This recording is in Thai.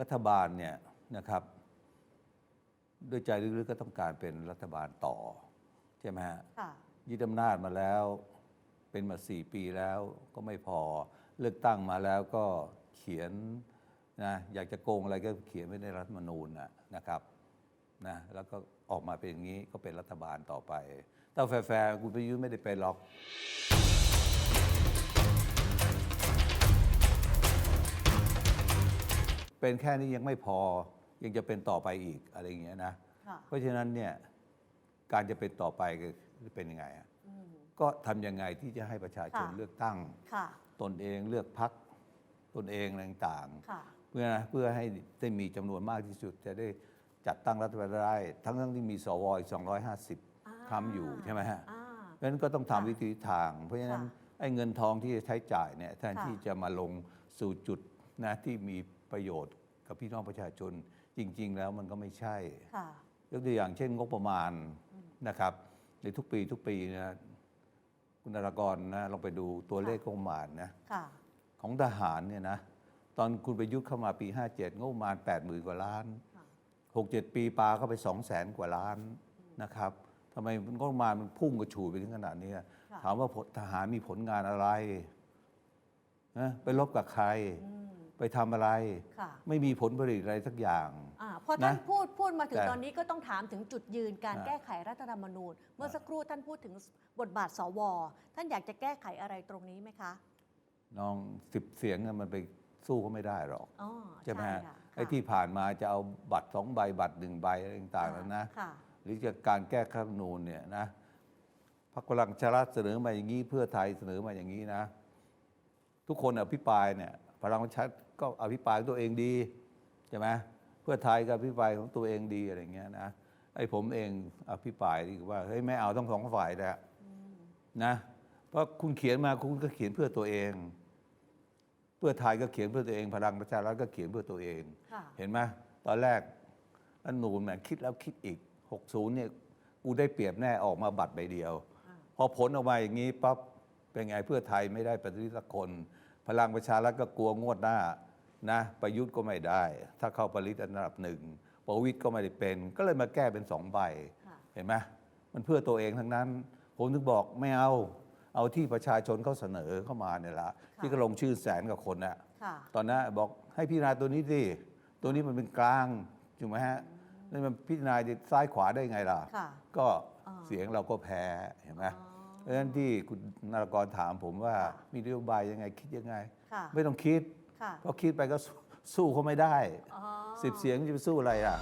รัฐบาลเนี่ยนะครับ ด้วยใจลึกๆก็ต้องการเป็นรัฐบาลต่อ ใช่ไหมฮะค่ะยึดอำนาจมาแล้วเป็นมาสี่ปีแล้วก็ไม่พอเลือกตั้งมาแล้วก็เขียนนะอยากจะโกงอะไรก็เขียนไว้ในรัฐธรรมนูญนะนะครับนะแล้วก็ออกมาเป็นอย่างนี้ก็เป็นรัฐบาลต่อไปถ้าแฟร์ๆคุณประยุทธ์ไม่ได้เป็นหรอก เป็นแค่นี้ยังไม่พอ ยังจะเป็นต่อไปอีกอะไรอย่างเงี้ยนะค่ะเพราะฉะนั้นเนี่ยการจะเป็นต่อไปก็เป็นยังไงอะอืมก็ทำยังไงที่จะให้ประชาชนค่ะเลือกตั้งค่ะตนเองเลือกพักตนเองอะไรต่างค่ะๆเพื่อนะเพื่อให้ได้มีจำนวนมากที่สุด จะได้จัดตั้งรัฐบาลได้ ทั้งทั้งที่มีสวอีก250คำอยู่ใช่ไหมฮะอ่าเพราะฉะนั้นก็ต้องค่ะทำวิธีทาง เพราะฉะนั้นค่ะไอ้เงินทองที่จะใช้จ่ายเนี่ยแทนค่ะที่จะมาลงสู่จุดนะที่มี ประโยชน์กับพี่น้องประชาชนจริง ๆ แล้วมันก็ไม่ใช่ค่ะยกตัวอย่างเช่นงบประมาณนะครับ ในทุกปีทุกปีนะคุณนรากรนะลองไปดูตัวเลขงบประมาณนะค่ะของทหารเนี่ยนะตอนคุณประยุทธ์เข้ามาปี 57 งบประมาณ 8 0,000 กว่าล้านค่ะ6-7 ปีปาเข้าไป 2 0 0 0 0 0กว่าล้านนะครับทำไมงบประมาณมันพุ่งกระฉูดไปถึงขนาดนี้ค่ะถามว่าผลทหารมีผลงานอะไรนะไปรบกับใครอืม ไปทำอะไร ค่ะไม่มีผลผลิตอะไรสักอย่าง อ่าพอท่านนะพูดพูดมาถึงแต่ตอนนี้ก็ต้องถามถึงจุดยืนการอ่า แก้ไขรัฐธรรมนูญ เมื่อสักครู่ท่านพูดถึงบทบาทสว ท่านอยากจะแก้ไขอะไรตรงนี้ไหมคะน้องสิบเสียงน่ะมันไปสู้เขาไม่ได้หรอกอ๋อใช่ไหมฮะค่ะไอ้ที่ผ่านมาจะเอาบัตรสองใบบัตรหนึ่งใบอะไรต่างๆแล้วนะ ค่ะหรือจะการแก้รัฐธรรมนูญเนี่ยนะพรรคพลังประชารัฐเสนอมาอย่างนี้เพื่อไทยเสนอมาอย่างนี้นะ ทุกคนอภิปรายเนี่ยพลังประชารัฐ ก็อภิปรายของตัวเองดีใช่ไหมเพื่อไทยก็อภิปรายของตัวเองดีอะไรอย่างเงี้ยนะไอ้ผมเองอภิปรายดีว่าเฮ้ยไม่เอาทั้งสองฝ่ายแหละนะเพราะคุณเขียนมาคุณก็เขียนเพื่อตัวเอง เพื่อไทยก็เขียนเพื่อตัวเอง พลังประชารัฐก็เขียนเพื่อตัวเองค่ะเห็นไหมตอนแรกอันนูนแหมคิดแล้วคิดอีก 60เนี่ยกูได้เปรียบแน่ออกมาบัตรใบเดียวอ่าพอผลออกมาอย่างนี้ปั๊บเป็นไงเพื่อไทยไม่ได้ปฏิริษีสักคน พลังประชารัฐก็กลัวงวดหน้า นะประยุทธ์ก็ไม่ได้ ถ้าเข้าปริตอันดับหนึ่งประวิตยก็ไม่ได้เป็น ก็เลยมาแก้เป็นสองใบค่ะเห็นไหมมันเพื่อตัวเองทั้งนั้น ผมถึงบอกไม่เอา เอาที่ประชาชนเขาเสนอเข้ามาเนี่ยละที่ก็ลงชื่อแสนกับคนน่ะค่ะตอนนั้นบอกให้พิจารณาตัวนี้สิตัวนี้มันเป็นกลางถูกไหมฮะแล้วมันพิจารณาจะซ้ายขวาได้ไงล่ะค่ะก็อ่าเสียงเราก็แพ้เห็นไหมอ๋อเพราะฉะนั้นที่คุณนารากรถามผมว่าค่ะมีนโยบายยังไงคิดยังไงค่ะไม่ต้องคิด ค่ะ เพราะคิดไปก็สู้สู้เขาไม่ได้ อ๋อ สิบเสียงจะไปสู้อะไรอะ